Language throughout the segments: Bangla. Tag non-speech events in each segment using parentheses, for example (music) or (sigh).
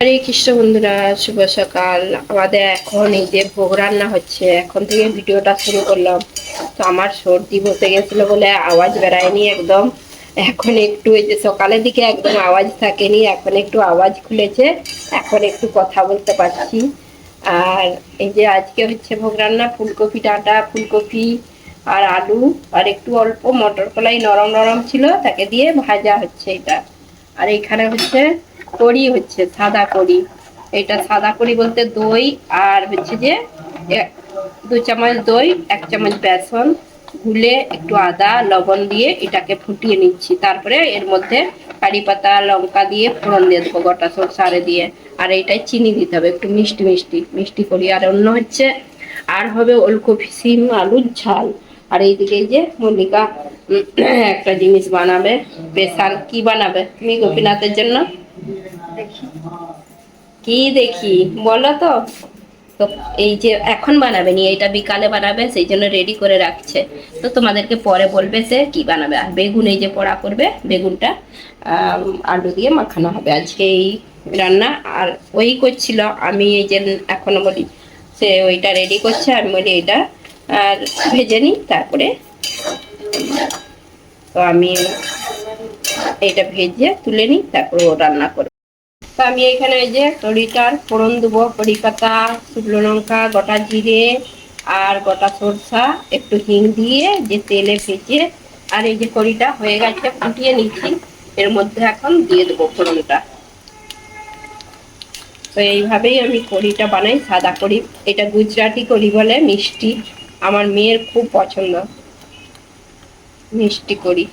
হরে কৃষ্ণ বন্ধুরা, শুভ সকাল। আমাদের এখন এই যে ভোগ রান্না হচ্ছে, এখন থেকে ভিডিওটা শুরু করলাম। তো আমার সর্দি বসে গেছিল বলে আওয়াজ বেড়ায়নি একদম। এখন একটু এই যে সকালের দিকে একদম আওয়াজ থাকেনি, এখন একটু আওয়াজ খুলেছে। এখন একটু কথা বলতে পারছি। আর এই যে আজকে হচ্ছে ভোগ রান্না, ফুলকপি ডাঁটা, ফুলকপি আর আলু। আর একটু অল্প মটর কলাই নরম নরম ছিল, তাকে দিয়ে ভাজা হচ্ছে এটা। আর এখানে হচ্ছে কড়ি হচ্ছে, সাদা কড়ি এটা সাদা কড়ি বলতে দই আর হচ্ছে যে দু চামচ দই, এক চামচ বেসন, গুলে একটু আদা, লবণ দিয়ে এটাকে ফুটিয়ে নিচ্ছি। তারপরে এর মধ্যে কারি পাতা, লঙ্কা দিয়ে ফোড়ন দিয়ে দেবো গোটা সরষে দিয়ে। আর এইটাই চিনি দিতে হবে, একটু মিষ্টি মিষ্টি মিষ্টি করি। আর অন্য হচ্ছে, আর হবে ওলকপি, সিম, আলুর ঝাল। আর এইদিকে এই যে মল্লিকা একটা জিনিস বানাবে, স্পেশাল কি বানাবে? তুমি গোপীনাথের জন্য? কি দেখি? বলো তো। তো এই যে এখন বানাবে নি এটা বিকালে বানাবে, সেই জন্য রেডি করে রাখছে। তো তোমাদেরকে পরে বলবে সে কি বানাবে। আর বেগুন এই যে পোড়া করবে, বেগুনটা আলু দিয়ে মাখানো হবে। আজকে এই রান্না, আর ওই করছিল, আমি এই যে এখনও বলি, সে ওইটা রেডি করছে, আমি বলি এটা, আর ভেজে নিই তারপরে তো আমি এটা ভেজে তুলে নিই, তারপরে রান্না করব। তো আমি এখানে এই যে তরিটার ফোড়ন দেবো কড়ি পাতা শুকনো লঙ্কা, গোটা জিরে আর গোটা সরষা, একটু হিং দিয়ে যে তেলে ভেজে আর এই যে কড়িটা হয়ে গেছে, ফুটিয়ে নিচ্ছি। এর মধ্যে এখন দিয়ে দেবো ফোড়নটা। তো এইভাবেই আমি কড়িটা বানাই, সাদা কড়ি। এটা গুজরাটি কড়ি বলে, মিষ্টি। আমার মেয়ের খুব পছন্দ। মিষ্টি কড়ি।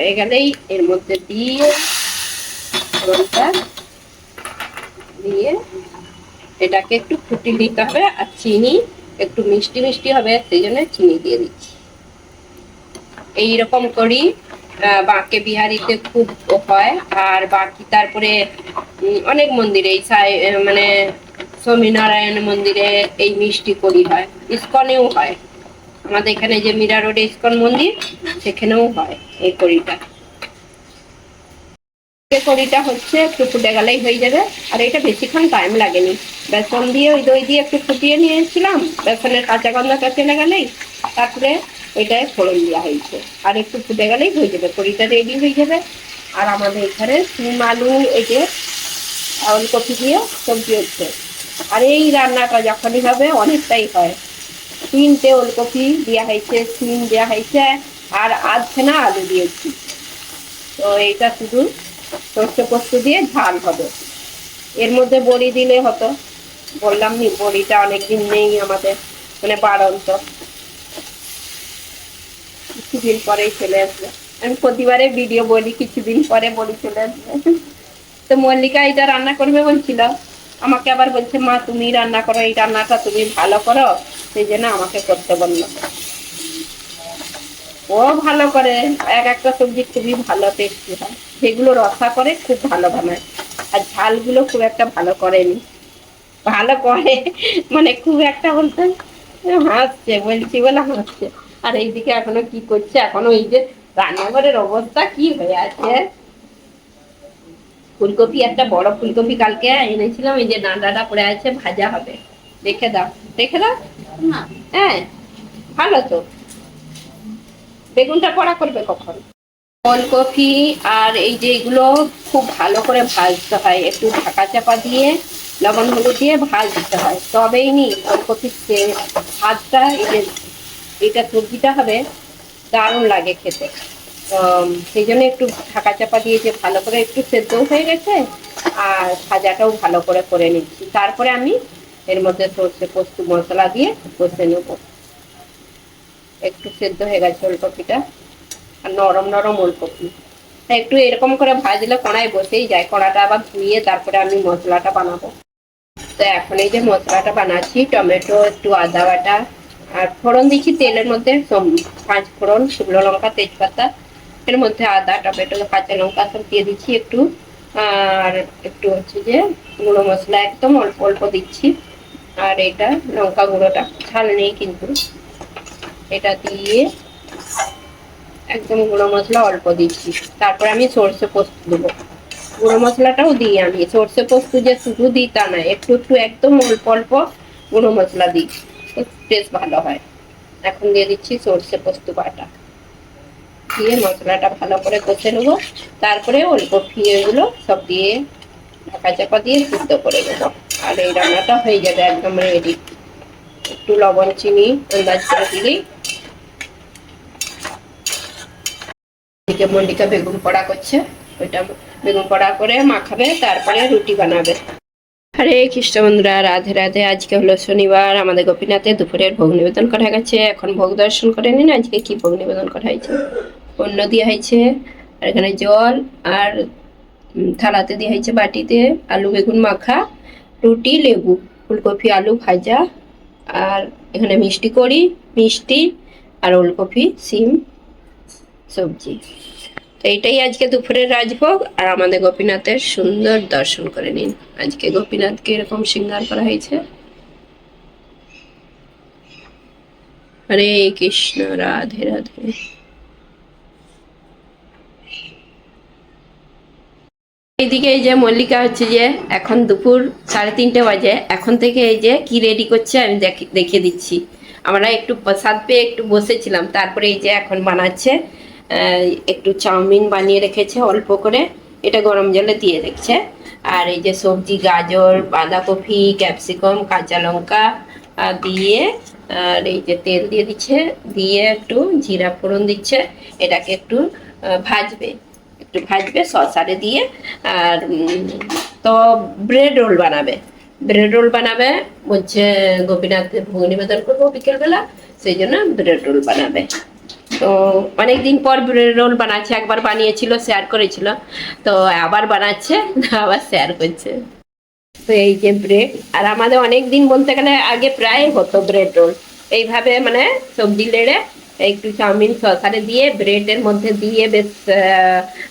হয়ে গেলেই এর মধ্যে দিয়ে ফোড়নটা দিয়ে এটাকে একটু ফুটিয়ে দিতে হবে আর চিনি, একটু মিষ্টি মিষ্টি হবে, সেই জন্য চিনি দিয়ে দিচ্ছি। এইরকম করি বাঁকে বিহারিতে খুব হয় আর বাকি তারপরে অনেক মন্দিরে মানে স্বামীনারায়ণ মন্দিরে এই মিষ্টি করি হয়, ইস্কনেও হয়। আমাদের এখানে যে মীরা রোডে, ইস্কন মন্দির, সেখানেও হয় এই কড়িটা। কড়িটা হচ্ছে, একটু ফুটে গেলেই হয়ে যাবে। আর এটা বেশিক্ষণ টাইম লাগেনি। বেসন দিয়ে ওই দই দিয়ে একটু ফুটিয়ে নিয়েছিলাম। বেসনের কাঁচা গন্ধটা চলে গেলেই। তারপরে ওইটায় ফোড়ন দেওয়া হয়েছে। আর একটু ফুটে গেলেই হয়ে যাবে। কড়িটা রেডি হয়ে যাবে। আর আমাদের এখানে সিম, আলু, এই যে ওলকপি দিয়ে সবজি হচ্ছে। আর এই রান্নাটা যখনই হবে, অনেকটাই হয়। তিনটে ওলকপি দেওয়া হয়েছে, সিম দেওয়া হয়েছে, আর আধখানা আলু দিয়েছি। তো এইটা শুধু সর্ষে পোস্ত দিয়ে ঝাল হবে। এর মধ্যে বড়ি দিলে হতো। বললাম নি, বড়িটা অনেকদিন নেই আমাদের মানে বাড়ন্ত। কিছুদিন পরেই চলে আসবে। আমি প্রতিবারে ভিডিও বলি, কিছুদিন পরে বলি চলে আসবে। তো মল্লিকা এটা রান্না করবে বলছিল। আমাকে আবার বলছে, মা, তুমি রান্না করো, এই রান্নাটা তুমি ভালো করো। সেই জন্য আমাকে করতে বলল। ও ভালো করে, এক একটা সবজি খুবই ভালো টেস্টি হয়। যেগুলো রসা করে খুব ভালো বানায়। আর ঝালগুলো খুব একটা ভালো করেনি। ভালো করে মানে খুব একটা বলতে হাসছে, বলছি বলে হাসছে। আর এইদিকে এখনও কি করছে? এখনও এই যে রান্নাঘরের অবস্থা কি হয়ে আছে? ফুলকপি, একটা বড় ফুলকপি কালকে এনেছিলাম। এই যে ডাঁটাটা পড়ে আছে, ভাজা হবে। দেখে দাও। দেখে দাও। হ্যাঁ ভালো তো। বেগুনটা পড়া করবে কখন? ফুলকপি আর এই যে এগুলো খুব ভালো করে ভাজতে হয়। একটু ঢাকা চাপা দিয়ে, লবণ হলুদ দিয়ে ভাজ দিতে হয়। তবেই নি ফুলকপির সে- স্বাদটা, এই যে এটা সবজিটা হবে, দারুণ লাগে খেতে। সেই জন্য একটু ঢাকা চাপা দিয়ে যে ভালো করে একটু সেদ্ধও হয়ে গেছে, আর ভাজাটাও ভালো করে করে নিচ্ছি। তারপরে আমি এর মধ্যে সর্ষে, পোস্ত, মশলা দিয়ে কষে নেব। একটু সেদ্ধ হয়ে গেছে ওলকপিটা, আর নরম নরম ওলকপি। একটু এরকম করে ভাজলে কড়াই বসেই যায়, কড়াটা আবার ধুয়ে তারপরে আমি মশলাটা বানাবো। তো এখন এই যে মশলাটা বানাচ্ছি, টমেটো, একটু আদা বাটা, আর ফোড়ন দিচ্ছি তেলের মধ্যে পাঁচ ফোড়ন, শুকনো লঙ্কা, তেজপাতা। এর মধ্যে আদা, টমেটো, কাঁচা লঙ্কা সব দিয়ে দিচ্ছি একটু। আর একটু হচ্ছে যে গুঁড়ো মশলা একদম অল্প অল্প দিচ্ছি। আর এটা লঙ্কা গুঁড়োটা। ঝাল নেই কিন্তু। এটা দিয়ে একদম গুঁড়ো মশলা অল্প দিচ্ছি। তারপর আমি সর্ষে পোস্ত দেবো। গুঁড়ো মশলাটাও দিই আমি। সর্ষে পোস্ত যে শুধু দিই তা না একটু একটু একদম অল্প অল্প গুঁড়ো মশলা দিই। টেস্ট ভালো হয়। এখন দিয়ে দিচ্ছি সর্ষে পোস্ত বাটা। দিয়ে মশলাটা ভালো করে কষে নেব। তারপরে অল্প ফিয়েগুলো সব দিয়ে ঢাকা চাপা দিয়ে সিদ্ধ করে নেব। আর এই রান্নাটা হয়ে যাবে একদম রেডি একটু লবণ, চিনি আন্দাজ করে দিলেই এদিকে মল্লিকা বেগুন পড়া করছে। ওইটা বেগুন পড়া করে মাখাবে, তারপরে রুটি বানাবে। হরে খ্রিস্ট বন্ধুরা, রাধে রাধে। আজকে হলো শনিবার। আমাদের গোপীনাথে দুপুরের ভোগ নিবেদন করা গেছে। এখন ভোগ দর্শন করে নিন। আজকে কি ভোগ নিবেদন করা হয়েছে? অন্য দেওয়া হয়েছে, আর এখানে জল আর থালাতে দেওয়া হয়েছে বাটিতে আলু বেগুন মাখা। রুটি, লেবু, ফুলকপি, আলু ভাজা, আর এখানে মিষ্টি করি, মিষ্টি আর ওলকপি, সিম, সবজি। তো এটাই আজকে দুপুরের রাজভোগ, আর আমাদের গোপীনাথের সুন্দর দর্শন করে নিন। আজকে গোপীনাথকে এরকম শৃঙ্গার করা হয়েছে। হরে কৃষ্ণ, রাধে রাধে। এইদিকে এই যে মল্লিকা হচ্ছে যে এখন দুপুর সাড়ে তিনটে বাজে। এখন থেকে এই যে কি রেডি করছে আমি দেখি- দেখিয়ে দিচ্ছি। আমরা একটু প্রসাদ পেয়ে একটু বসেছিলাম। তারপরে এই যে এখন বানাচ্ছে একটু চাউমিন বানিয়ে রেখেছে অল্প করে। এটা গরম জলে দিয়ে রেখেছে। আর এই যে সবজি, গাজর, বাঁধাকপি, ক্যাপসিকাম, কাঁচা লঙ্কা দিয়ে, আর এই যে তেল দিয়ে দিচ্ছে। দিয়ে একটু জিরা ফোড়ন দিচ্ছে। এটাকে একটু ভাজবে। একটু ভাজবে শসারে দিয়ে, আর তো ব্রেড রোল বানাবে। ব্রেড রোল বানাবে, বলছে গোপীনাথ ভোগ নিবেদন করব বিকেলবেলা, সেই জন্য ব্রেড রোল বানাবে। তো অনেক দিন পর ব্রেড রোল বানাচ্ছে, একবার বানিয়েছিল শেয়ার করেছিল। তো আবার বানাচ্ছে, আবার শেয়ার করছে। তো এই যে ব্রেড আর আমাদের অনেক দিন বলতে গেলে আগে প্রায় হতো ব্রেড রোল এইভাবে মানে সবজি লেড়ে একটু চাউমিন সসারে দিয়ে, ব্রেডের মধ্যে দিয়ে বেশ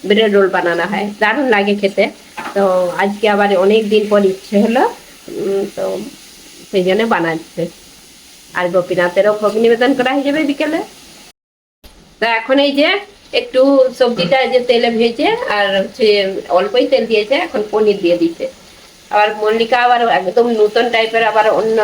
ব্রেড রোল বানানো হয়। দারুণ লাগে খেতে। তো আজকে আবার অনেক দিন পর ইচ্ছে হলো তো সেই জন্য বানাচ্ছে। আর গোপীনাথেরও ভোগ নিবেদন করা হয়ে যাবে বিকেলে। তা এখন এই যে একটু সবজিটা যে তেলে ভেজে আর হচ্ছে অল্পই তেল দিয়েছে, এখন পনির দিয়ে দিচ্ছে। আবার মল্লিকা আবার একদম নতুন টাইপের আবার অন্য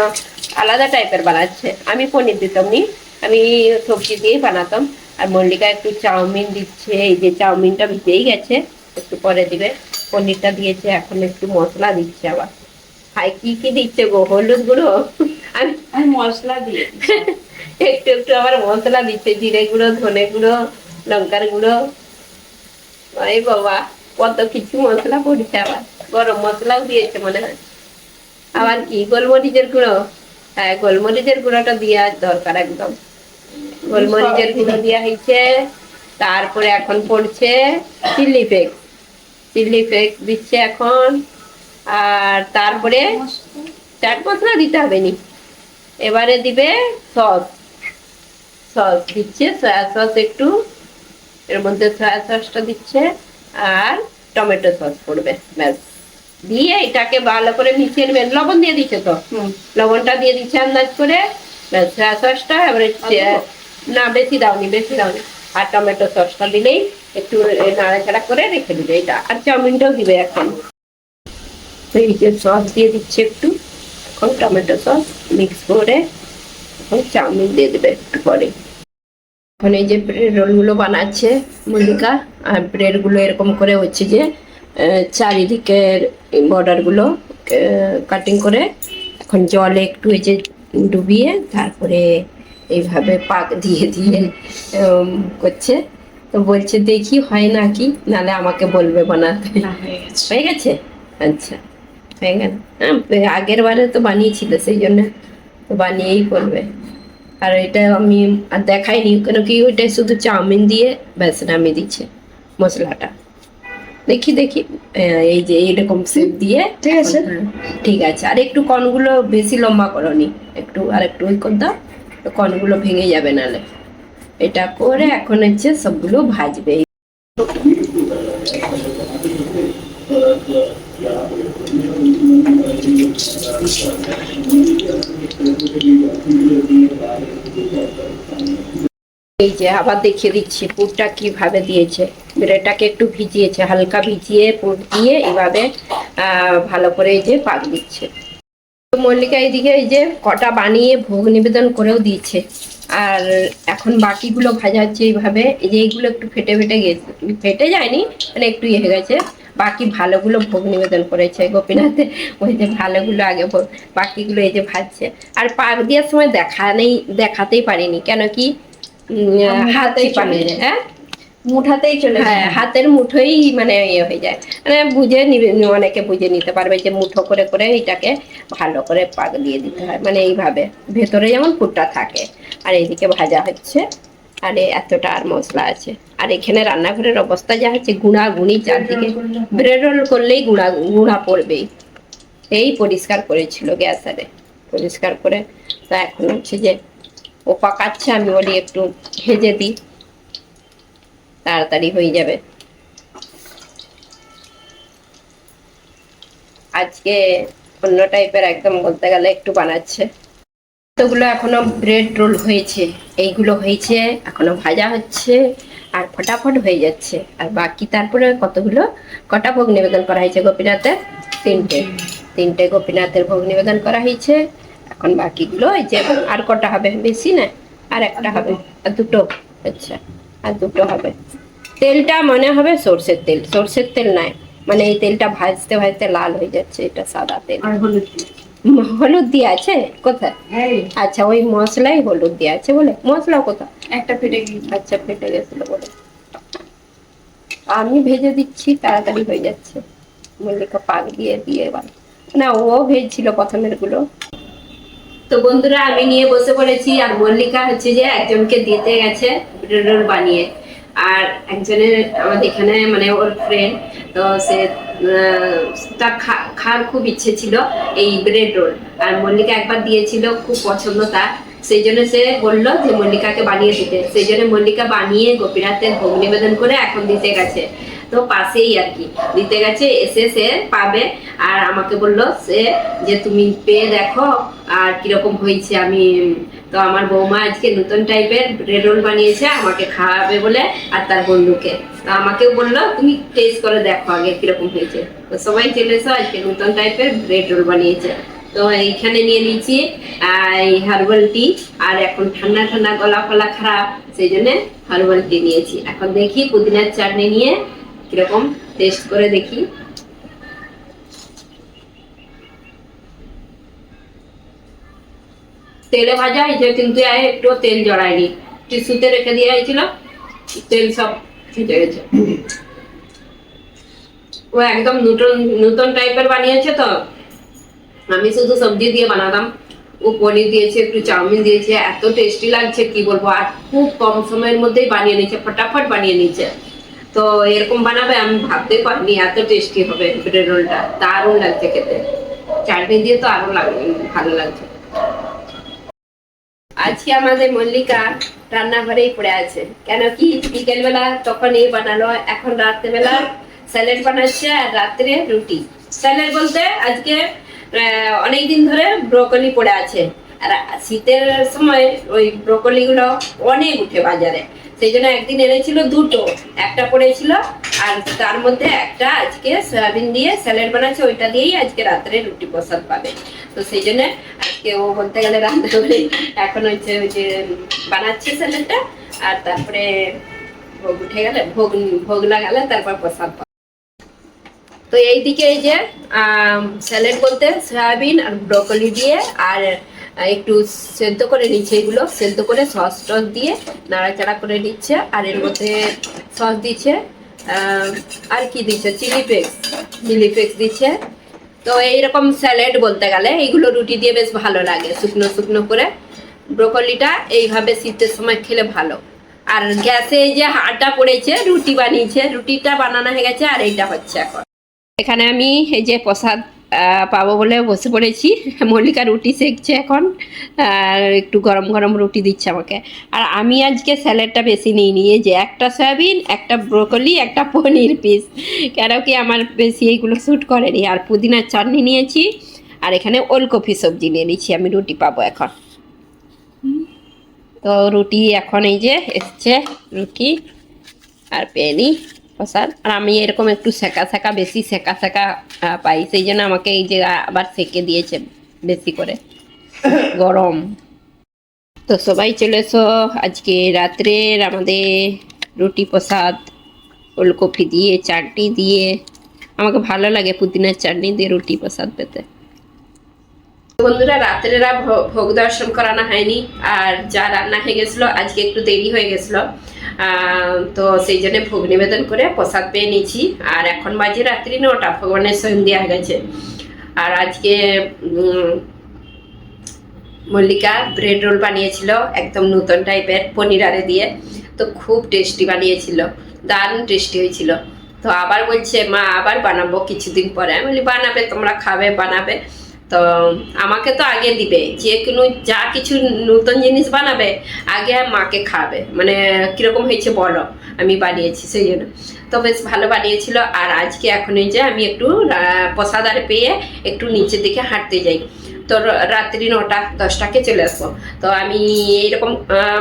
আলাদা টাইপের বানাচ্ছে। আমি পনির দিতাম নি। আমি সবজি দিয়েই বানাতাম। আর মল্লিকা একটু চাউমিন দিচ্ছে এই যে চাউমিনটা ভিজেই গেছে। একটু পরে দিবে। পনিরটা দিয়েছে এখন একটু মশলা দিচ্ছে আবার। হাই কি কি দিচ্ছে গো? হলুদ গুঁড়ো? আমি মশলা দিয়ে (laughs) একটু একটু আবার মশলা দিচ্ছে জিরে গুঁড়ো ধনে গুঁড়ো লঙ্কার গুঁড়ো। এই বাবা কত কিছু মশলা পড়ছে আবার। গরম মশলাও দিয়েছে মনে হয়। আবার কি গোলমরিচের গুঁড়ো? হ্যাঁ গোলমরিচের গুঁড়োটা দেওয়া দরকার একদম। গোলমরিচের গুঁড়ো দেওয়া হয়েছে তারপরে এখন পড়ছে চিল্লি ফ্লেক্স। চিল্লি ফ্লেক্স দিচ্ছে এখন আর তারপরে চাট মশলা দিতে হবে নি। এবারে দিবে সস। সস দিচ্ছে সয়া সস একটু এর মধ্যে সয়া সসটা দিচ্ছে আর টমেটো সস পড়বে ব্যাস। দিয়ে এটাকে ভালো করে মিশিয়ে নেবেন। লবণ দিয়ে দিচ্ছে তো? লবণটা দিয়ে দিচ্ছে আন্দাজ করে ব্যাস সয়া সসটা এবারে না, বেশি দাওনি বেশি দাওনি। আর টমেটো সসটা দিলেই একটু নাড়াচাড়া করে রেখে দিবে এটা। আর চাউমিনটাও দিবে এখন। এই যে সস দিয়ে দিচ্ছে একটু। এখন টমেটো সস মিক্স করে এখন চাউমিন দিয়ে দেবে একটু পরে। এখন এই যে ব্রেড রোলগুলো বানাচ্ছে মল্লিকা, আর ব্রেডগুলো এরকম করে হচ্ছে যে চারিদিকের বর্ডারগুলো কাটিং করে এখন জলে একটু এই যে ডুবিয়ে তারপরে এইভাবে পাক দিয়ে দিয়ে করছে। তো বলছে দেখি হয় নাকি নালে আমাকে বলবে বানাতে। হয়ে গেছে। আচ্ছা হয়ে গেল। হ্যাঁ আগের বারে তো বানিয়েছিল সেই জন্য তো বানিয়েই করবে। আর এটা আমি আর দেখাইনি কেন কি ওইটা শুধু চাউমিন দিয়ে ব্যাস নামিয়ে দিচ্ছে মশলাটা। দেখি দেখি এই যে এইরকম সেপ দিয়ে ঠিক আছে। হ্যাঁ, ঠিক আছে। আর একটু কনগুলো বেশি লম্বা করনি একটু আর একটু ওই কর দাও। তো কনগুলো ভেঙে যাবে নালে। এটা করে এখন হচ্ছে সবগুলো ভাজবে। এই যে আবার দেখিয়ে দিচ্ছি, পুরটা কীভাবে দিয়েছে। ব্রেডটাকে একটু ভিজিয়েছে, হালকা ভিজিয়ে পুর দিয়ে এভাবে ভালো করে এই যে পাক দিচ্ছে। মল্লিকা এইদিকে এই যে কটা বানিয়ে ভোগ নিবেদন করেও দিয়েছে। আর এখন বাকিগুলো ভাজা হচ্ছে এইভাবে। এই যে এইগুলো একটু ফেটে ফেটে গেছে। ফেটে যায়নি মানে একটু ইয়ে হয়ে গেছে। বাকি ভালোগুলো ভোগ নিবেদন করেছে গোপীনাথে। ওই যে ভালোগুলো আগে ভোগ বাকিগুলো এই যে ভাজছে। আর পাক দেওয়ার সময় দেখা নেই দেখাতেই পারিনি। কেন কি? হাত হাতেই। যায়। হ্যাঁ? মুঠাতেই চলে হ্যাঁ। হাতের মুঠোই মানে ইয়ে হয়ে যায়। মানে বুঝে অনেকে বুঝে নিতে পারবে যে মুঠো করে করে এটাকে ভালো করে পাক দিয়ে দিতে হয়। মানে এইভাবে। ভেতরে যেমন পুরটা থাকে। আর এইদিকে ভাজা হচ্ছে। আর এতটা আর মশলা আছে। আর এখানে রান্নাঘরের অবস্থা যা হচ্ছে গুঁড়া গুঁড়ি চারদিকে ব্রেড রোল করলেই গুঁড়া গুঁড়া পড়বেই। এই পরিষ্কার করেছিল গ্যাসারে পরিষ্কার করে। তা এখন হচ্ছে যে ও পাকাচ্ছে আমি বলি একটু ভেজে দিই। তাড়াতাড়ি হয়ে যাবে। আজকে অন্য টাইপের একদম বলতে গেলে একটু বানাচ্ছে। কতগুলো এখনও ব্রেড রোল হয়েছে। এইগুলো হয়েছে, এখনও ভাজা হচ্ছে, আর ফটাফট হয়ে যাচ্ছে। আর বাকি তারপরে কতগুলো? কটা ভোগ নিবেদন করা হয়েছে গোপীনাথের? তিনটে। তিনটে গোপীনাথের ভোগ নিবেদন করা হয়েছে। এখন বাকিগুলো এই যে, আর কটা হবে? বেশি না? আর একটা হবে। আর দুটো? আচ্ছা। আর দুটো হবে। তেলটা মনে হবে সর্ষের তেল। সর্ষের তেল নাই। মানে এই তেলটা ভাজতে ভাজতে লাল হয়ে যাচ্ছে এটা সাদা তেল। হলুদ দিয়ে? আছে? কোথায়? আচ্ছা ওই মশলাই হলুদ দিয়ে আছে বলে। মশলা কোথায়? একটা ফেটে গিয়েছে আচ্ছা ফেটে গেছিল বলে। আমি ভেজে দিচ্ছি তাড়াতাড়ি হয়ে যাচ্ছে। মল্লিকা পাক দিয়ে দিয়ে এবার। না ও ভেজছিল প্রথমেরগুলো তো বন্ধুরা, আমি নিয়ে বসে পড়েছি আর মল্লিকা হচ্ছে যে একজনকে দিতে গেছে রোল বানিয়ে। আর একজনের আমাদের এখানে মানে ওর ফ্রেন্ড তো সে তার খাওয়ার খুব ইচ্ছে ছিল এই ব্রেড রোল আর মল্লিকা একবার দিয়েছিল, খুব পছন্দ তার। সেই জন্য সে বলল যে মল্লিকাকে বানিয়ে দিতে। সেই জন্য মল্লিকা বানিয়ে গোপীনাথের ভোগ নিবেদন করে এখন দিতে গেছে। তো পাশেই আর কি। দিতে গেছে, এসে সে পাবে। আর আমাকে বলল, সে যে তুমি পেয়ে দেখো আর কীরকম হয়েছে। আমি, তো আমার বৌমা আজকে নতুন টাইপের ব্রেড রোল বানিয়েছে, আমাকে খাওয়াবে বলে আর তার বন্ধুকে। তো আমাকেও বলল, তুমি টেস্ট করে দেখো আগে কীরকম হয়েছে। তো সবাই চলে এসো, আজকে নতুন টাইপের ব্রেড রোল বানিয়েছে। তো এইখানে নিয়ে এই হার্বাল টি আর এখন ঠান্ডা ঠান্ডা গলা ফলা খারাপ, সেই জন্য হার্বাল টি নিয়েছি। এখন দেখি পুদিনার চাটনি নিয়ে কীরকম? টেস্ট করে দেখি। তেলে ভাজা হয়েছে, কিন্তু একটু তেল জড়ায়নি। টিস্যুতে রেখে দেওয়া হয়েছিল, তেল সব ফেটে গেছে। ও একদম নতুন নতুন টাইপের বানিয়েছে তো। আমি শুধু সবজি দিয়ে বানাতাম। ও পনির দিয়েছে, একটু চাউমিন দিয়েছে, এত টেস্টি লাগছে, কি বলব? আর খুব কম সময়ের মধ্যেই বানিয়ে নিয়েছে, ফটাফট বানিয়ে নিয়েছে। তো এরকম বানাবে, আমি ভাবতেই পারিনি এত টেস্টি হবে ব্রেড রোলটা। দারুণ লাগছে খেতে। চাটনি দিয়ে তো আরও লাগে ভালো লাগছে। আজকে আমাদের মল্লিকা রান্নাঘরেই পড়ে আছে। কেন কি? বিকেলবেলা তখন এই বানালো, এখন রাত্রেবেলা স্যালাড বানাচ্ছে আর রাত্রে রুটি। স্যালাড বলতে আজকে অনেক দিন ধরে ব্রোকলি পড়ে আছে। আর শীতের সময় ওই ব্রোকলি গুলো অনেক উঠে বাজারে। সেই জন্য একদিন এনেছিল দুটো, একটা পড়েছিল আর তার মধ্যে একটা আজকে সয়াবিন দিয়ে স্যালাড বানাচ্ছে, ওইটা দিয়েই আজকে রাত্রে রুটি প্রসাদ পাবে। তো সেই জন্য আজকে ও বলতে গেলে রান্না করে এখন হচ্ছে ওই যে বানাচ্ছে স্যালাডটা আর তারপরে ভোগ উঠে গেলে, ভোগ ভোগ লাগালে তারপর প্রসাদ তো এইদিকে এই যে স্যালাড বলতে সয়াবিন আর ব্রকলি দিয়ে আর একটু সেদ্ধ করে নিচ্ছে এগুলো। সেদ্ধ করে সস টস দিয়ে নাড়াচাড়া করে নিচ্ছে আর এর মধ্যে সস দিচ্ছে আর কি দিচ্ছে? Chilli flakes. চিলি ফ্লেক্স দিচ্ছে। তো এইরকম স্যালাড বলতে গেলে এইগুলো রুটি দিয়ে বেশ ভালো লাগে, শুকনো শুকনো করে। ব্রোকলিটা এইভাবে শীতের সময় খেলে ভালো। আর গ্যাসে এই যে আটা পড়েছে, রুটি বানিয়েছে, রুটিটা বানানো হয়ে গেছে আর এইটা হচ্ছে এখন। এখানে আমি এই যে প্রসাদ পাবো বলে বসে পড়েছি। মল্লিকা রুটি সেকছে এখন। আর একটু গরম গরম রুটি দিচ্ছে আমাকে। আর আমি আজকে স্যালাডটা বেশি নিই নিয়ে যে একটা সয়াবিন, একটা ব্রোকলি, একটা পনির পিস। কেন কি আমার বেশি এইগুলো শ্যুট করেনি। আর পুদিনার চাটনি নিয়েছি। আর এখানে ওলকপি সবজি নিয়ে নিচ্ছি। আমি রুটি পাবো এখন। তো রুটি এখন এই যে এসছে, রুটি আর পেনি। প্রসাদ আর আমি এরকম একটু সেকা সেকা বেশি সেকা সেকা পাই সেই জন্য আমাকে এই যে আবার সেকে দিয়েছে বেশি করে গরম তো সবাই চলে এসো আজকে রাত্রের আমাদের রুটি প্রসাদ ওলকপি দিয়ে চাটনি দিয়ে আমাকে ভালো লাগে পুদিনার চাটনি দিয়ে রুটি প্রসাদ পেতে বন্ধুরা রাত্রেরা ভোগ দর্শন করানো হয়নি আর যা রান্না হয়ে গেছিল আজকে একটু দেরি হয়ে গেছিল তো সেই জন্য ভোগ নিবেদন করে প্রসাদ পেয়ে নিয়েছি। আর এখন বাজে রাত্রি নটা, ভগবানের সন্ধ্যা গেছে। আর আজকে মল্লিকা ব্রেড রোল বানিয়েছিল, একদম নতুন টাইপের পনির আরে দিয়ে। তো খুব টেস্টি বানিয়েছিল, দারুণ টেস্টি হয়েছিল। তো আবার বলছে, মা, আবার বানাবো কিছুদিন পরে। আমি বলি, বানাবে, তোমরা খাবে, বানাবে। তো আমাকে তো আগে দিবে, যে কোনো যা কিছু নতুন জিনিস বানাবে, আগে মাকে খাবে মানে কীরকম হয়েছে বলো, আমি বানিয়েছি সেই জন্য। তো বেশ ভালো বানিয়েছিল, আর আজকে এখন এই যে আমি একটু প্রসাদারে পেয়ে একটু নিচের দিকে হাঁটতে যাই। তো রাত্রি নটা, দশটাকে চলে আসব। তো আমি এইরকম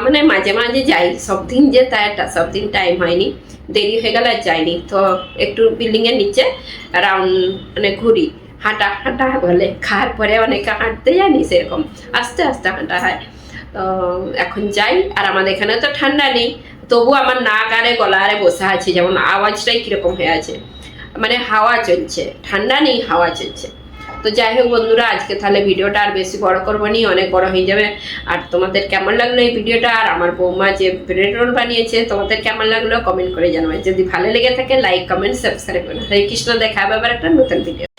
মানে মাঝে মাঝে যাই, সব দিন যে তাইটা সব দিন টাইম হয়নি, দেরি হয়ে গেলে আর যাইনি। তো একটু বিল্ডিংয়ের নিচে রাউন্ড মানে ঘুরি। হাঁটা হাঁটা বলে। খাওয়ার পরে অনেকে হাঁটতে জানি সেরকম। আস্তে আস্তে হাঁটা হয়। তো এখন যাই, আর আমাদের এখানে তো ঠান্ডা নেই। তবু আমার নাক আরে গলা আরে বসে আছে, যেমন আওয়াজটাই কীরকম হয়ে আছে। মানে হাওয়া চলছে। ঠান্ডা নেই, হাওয়া চলছে। তো যাই হোক বন্ধুরা, আজকে তাহলে ভিডিওটা আর বেশি বড় করব নি, অনেক বড় হয়ে যাবে। আর তোমাদের কেমন লাগল এই ভিডিওটা? আর আমার বৌমা যে ব্রেড রোল বানিয়েছে, তোমাদের কেমন লাগল? কমেন্ট করে জানাবে। যদি ভালো লেগে থাকে লাইক কমেন্ট সাবস্ক্রাইব করো। হরে কৃষ্ণ, দেখা হবে আবার একটা নতুন ভিডিও